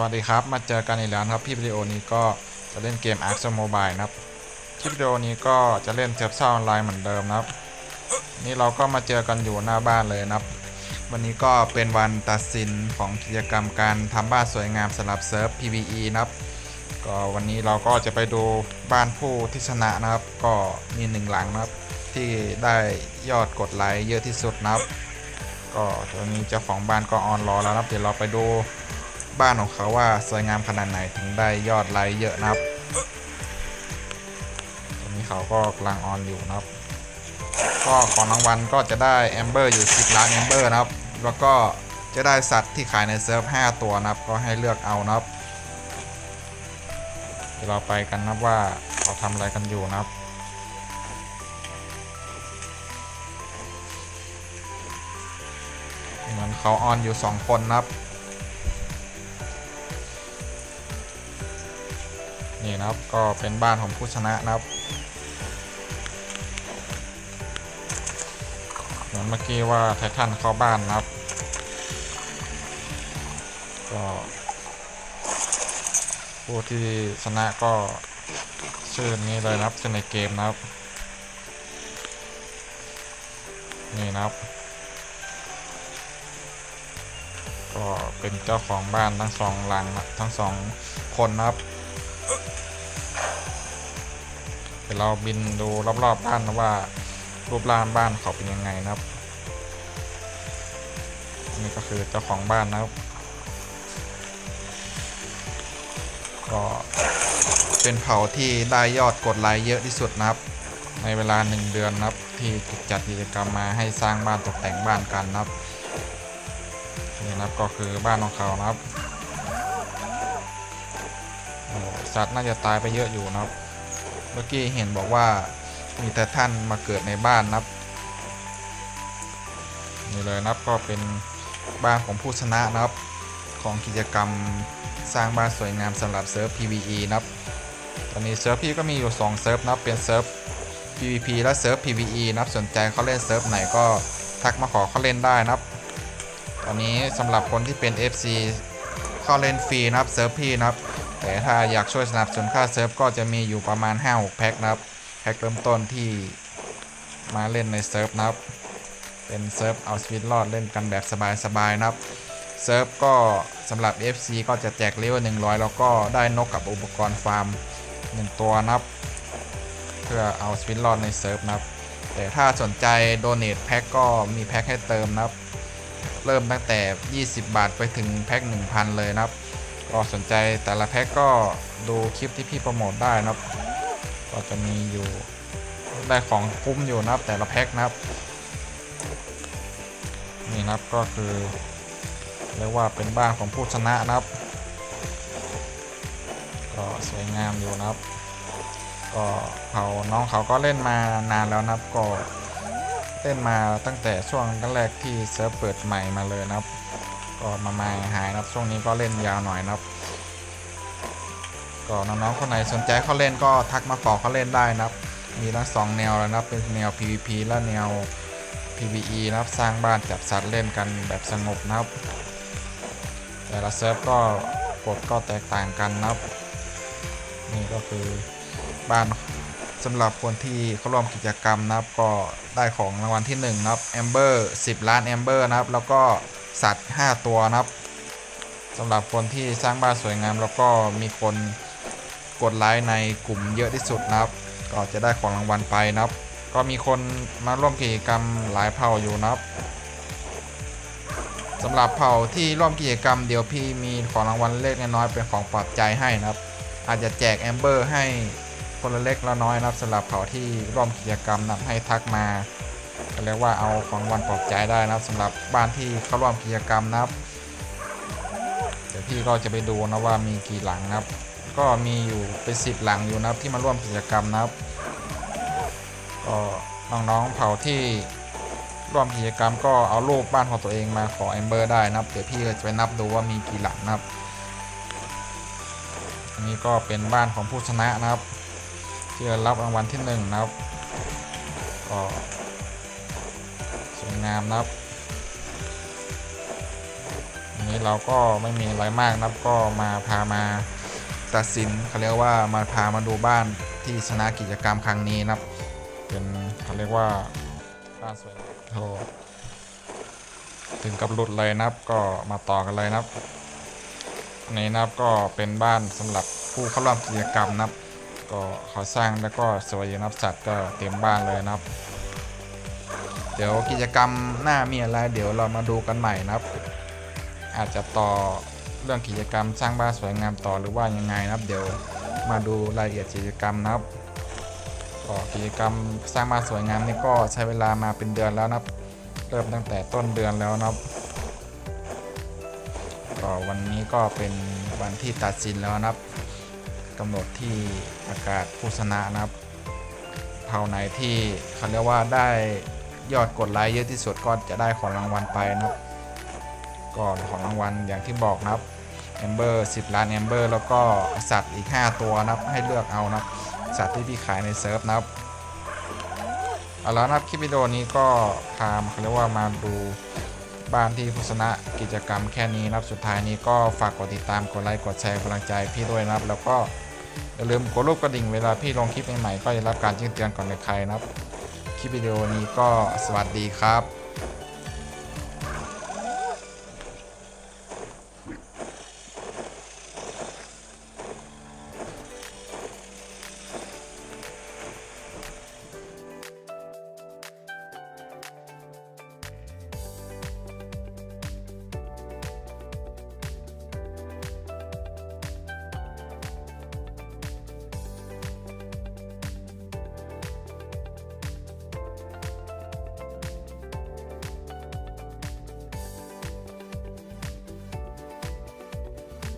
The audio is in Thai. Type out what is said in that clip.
วัสดีครับ มาเจอกันอีกแล้วนครับพี่วิดีโอนี้ก็จะเล่นเกม Ark Mobile นะครับคลิปวิดีโอนี้ก็จะเล่นเทปเซาออนไลน์เหมือนเดิมนะครับ นี่เราก็มาเจอกันอยู่หน้าบ้านเลยนะครับ วันนี้ก็เป็นวันตัดสินของกิจกรรมการทำบ้านสวยงามสำหรับเซิร์ฟ PVE นะครับก็วันนี้เราก็จะไปดูบ้านผู้ที่ชนะนะครับ ก็มีหนึ่งหลังนะครับ ที่ได้ยอดกดไลค์เยอะที่สุดนะครับ ก็ตอนนี้เจ้าของบ้านก็ออนรอแล้วนะครับเดี๋ยวเราไปดู บ้านของเขาว่าสวยงามขนาดไหนถึงได้ยอดไลค์เยอะนะครับตอนนี้เขาก็กำลังออนอยู่นะครับ ก็ของรางวัลก็จะได้แอมเบอร์อยู่ 10 ล้านแอมเบอร์นะครับ แล้วก็จะได้สัตว์ที่ขายในเซิร์ฟ 5 ตัวนะครับ ก็ให้เลือกเอานะครับเดี๋ยวเราไปกันนะว่าเขาทำอะไรกันอยู่นะครับเหมือนเขาออนอยู่ 2 คนนะครับ นี่นะครับก็เป็นบ้านของผู้ชนะนะครับเหมือนเมื่อกี้ว่าไททันเข้าบ้านนะครับ ก็ผู้ที่ชนะก็ชื่อนี้เลยนะครับชื่อในเกมนะครับ นี่นะครับ ก็เป็นเจ้าของบ้านทั้งสองหลังนะทั้งสองคนนะครับ ดี๋ยวเราบินดูรอบๆบ้านนะว่ารูปร่างบ้านเขาเป็นยังไงนะครับนี่ก็คือเจ้าของบ้านนะครับ ก็เป็นเผ่าที่ได้ยอดกดไลค์เยอะที่สุดนะครับ ในเวลา 1 เดือนนะครับ ที่จัดกิจกรรมมาให้สร้างบ้านตกแต่งบ้านกันนะครับนี่นะครับก็คือบ้านของเขานะครับสัตว์น่าจะตายไปเยอะอยู่นะครับ เมื่อกี้เห็นบอกว่ามีแต่ท่านมาเกิดในบ้านนับนี่เลยนับก็เป็นบ้านของผู้ชนะนะครับของกิจกรรมสร้างบ้านสวยงามสำหรับเซิร์ฟ PVE นับตอนนี้เซิร์ฟพี่ก็มีอยู่ 2 เซิร์ฟนับเป็นเซิร์ฟ PVP และเซิร์ฟ PVE นับสนใจเขาเล่นเซิร์ฟไหนก็ทักมาขอเขาเล่นได้นับ ตอนนี้สำหรับคนที่เป็น FC เข้าเล่นฟรีนับเซิร์ฟพี่นับ แต่ถ้าอยากช่วยสนับสนุนค่าเซิร์ฟก็จะมีอยู่ประมาณ 5-6 แพ็คนะครับแพ็คเริ่มต้นที่มาเล่นในเซิร์ฟนะครับ เป็นเซิร์ฟเอาชีวิตรอดเล่นกันแบบสบายๆนะครับเซิร์ฟก็สำหรับ FC ก็จะแจกเลเวล100 แล้วก็ได้นกกับอุปกรณ์ฟาร์ม 1 ตัวนะครับ เพื่อเอาชีวิตรอดในเซิร์ฟนะครับ แต่ถ้าสนใจโดเน a แพ็คก็มีแพ็คให้เติมนะครับ เริ่มตั้งแต่ 20 บาทไปถึงแพ็ค 1,000 เลยนะครับ ก็สนใจแต่ละแพ็คก็ดูคลิปที่พี่โปรโมทได้นะครับ ก็จะมีอยู่ได้ของคุ้มอยู่นะครับแต่ละแพ็คนะครับ นี่นะครับก็คือเรียกว่าเป็นบ้านของผู้ชนะนะครับ ก็สวยงามอยู่นะครับ ก็เขาน้องเขาก็เล่นมานานแล้วนะครับก็ เล่นมาตั้งแต่ช่วงแรกที่เซิร์ฟเปิดใหม่มาเลยนะครับ ก็มามาหายนะครับ ช่วงนี้ก็เล่นยาวหน่อยนะครับ ก็น้องๆคนไหนสนใจเขาเล่นก็ทักมาขอเขาเล่นได้นะครับ มีทั้งสองแนวเลยนะครับ เป็นแนว PVP และแนว PVE นะครับสร้างบ้านจับสัตว์เล่นกันแบบสงบนะครับ แต่ละเซิร์ฟก็กฎก็แตกต่างกันนะครับ นี่ก็คือบ้าน สำหรับคนที่เข้าร่วมกิจกรรมนะครับ ก็ได้ของรางวัลที่1นะครับแอมเบอร์10 ล้านแอมเบอร์นะครับ แล้วก็สัตว์ 5 ตัวนะครับสำหรับคนที่สร้างบ้านสวยงาม แล้วก็มีคนกดไลค์ในกลุ่มเยอะที่สุดนะครับ ก็จะได้ของรางวัลไปนะครับ ก็มีคนมาร่วมกิจกรรมหลายเผ่าอยู่นะครับสำหรับเผ่าที่ร่วมกิจกรรมเดี๋ยวพี่มีของรางวัลเล็กน้อยเป็นของปลอบใจให้นะครับ อาจจะแจกแอมเบอร์ให้ คนละเล็กละน้อยนะครับสำหรับเผ่าที่ร่วมกิจกรรมนับให้ทักมาก็เรียกว่าเอาของวัลปลอบใจได้นะครับสำหรับบ้านที่เข้าร่วมกิจกรรมนะครับ เดี๋ยวพี่ก็จะไปดูนะว่ามีกี่หลังนะครับ ก็มีอยู่เป็นสิบหลังอยู่นะครับที่มาร่วมกิจกรรมนะครับก็น้องๆเผ่าที่ร่วมกิจกรรมก็เอารูปบ้านของตัวเองมาขอแอมเบอร์ได้นะครับ เดี๋ยวพี่ก็จะไปนับดูว่ามีกี่หลังนะครับ อันนี้ก็เป็นบ้านของผู้ชนะนะครับ ที่ได้รับรางวัลที่หนึ่งนะครับก็สวยงามนะครับอันนี้เราก็ไม่มีอะไรมากนะครับก็มาพามาตัดสินเขาเรียกว่ามาพามาดูบ้านที่ชนะกิจกรรมครั้งนี้นะครับ เป็นเขาเรียกว่าบ้านสวยโอ้ถึงกับหลุดเลยนะครับก็มาต่อกันเลยนะครับอันนี้นะครับก็เป็นบ้านสำหรับผู้เข้าร่วมกิจกรรมนะครับ ก็เขาสร้างแล้วก็สวยนับสัตว์ก็เต็มบ้านเลยนะครับ เดี๋ยวกิจกรรมหน้ามีอะไรเดี๋ยวเรามาดูกันใหม่นะครับ อาจจะต่อเรื่องกิจกรรมสร้างบ้านสวยงามต่อหรือว่ายังไงนะครับ เดี๋ยวมาดูรายละเอียดกิจกรรมนะครับก็กิจกรรมสร้างบ้านสวยงามนี่ก็ใช้เวลามาเป็นเดือนแล้วนะครับ เริ่มตั้งแต่ต้นเดือนแล้วนะครับก็วันนี้ก็เป็นวันที่ตัดสินแล้วนะครับ กำหนดที่ประกาศผู้ชนะนะครับเผ่าไหนที่เขาเรียกว่าได้ยอดกดไลค์เยอะที่สุดก็จะได้ของรางวัลไปนะครับก็ของรางวัลอย่างที่บอกนะครับแอมเบอร์10 ล้านแอมเบอร์แล้วก็สัตว์อีก 5 ตัวนะครับให้เลือกเอานะครับสัตว์ที่พี่ขายในเซิร์ฟนะครับเอาแล้วนะครับคลิปวิดีโอนี้ก็พามาเขาเรียกว่ามาดูบ้านที่ผู้ชนะกิจกรรมแค่นี้นะครับสุดท้ายนี้ก็ฝากกดติดตามกดไลค์กดแชร์กำลังใจพี่ด้วยนะครับ แล้วก็ อย่าลืมกดรูปกระดิ่งเวลาพี่ลงคลิปใหม่ๆก็จะรับการแจ้งเตือนก่อนใครนะครับ คลิปวิดีโอนี้ก็สวัสดีครับ